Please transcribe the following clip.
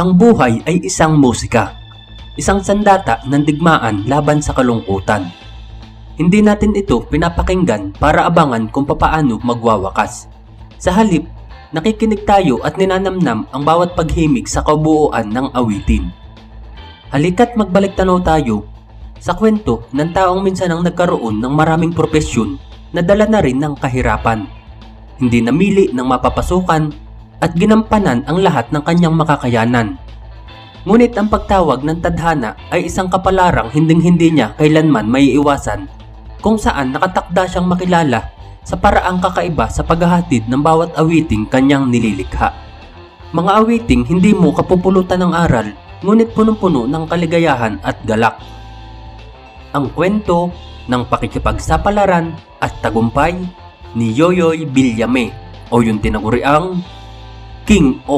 Ang buhay ay isang musika. Isang sandata ng digmaan laban sa kalungkutan. Hindi natin ito pinapakinggan para abangan kung papaano magwawakas. Sa halip, nakikinig tayo at ninanamnam ang bawat paghimig sa kabuuan ng awitin. Halika't magbalik tayo sa kwento ng taong minsan ang nagkaroon ng maraming propesyon na dala na rin ng kahirapan. Hindi namili ng mapapasukan at ginampanan ang lahat ng kanyang makakayanan. Ngunit ang pagtawag ng tadhana ay isang kapalarang hinding-hindi niya kailanman may iwasan kung saan nakatakda siyang makilala sa paraang kakaiba sa paghahatid ng bawat awiting kanyang nililikha. Mga awiting hindi mo kapupulutan ng aral ngunit punong-puno ng kaligayahan at galak. Ang kwento ng pakikipagsapalaran at tagumpay ni Yoyoy Bilyame o yung tinaguriang king O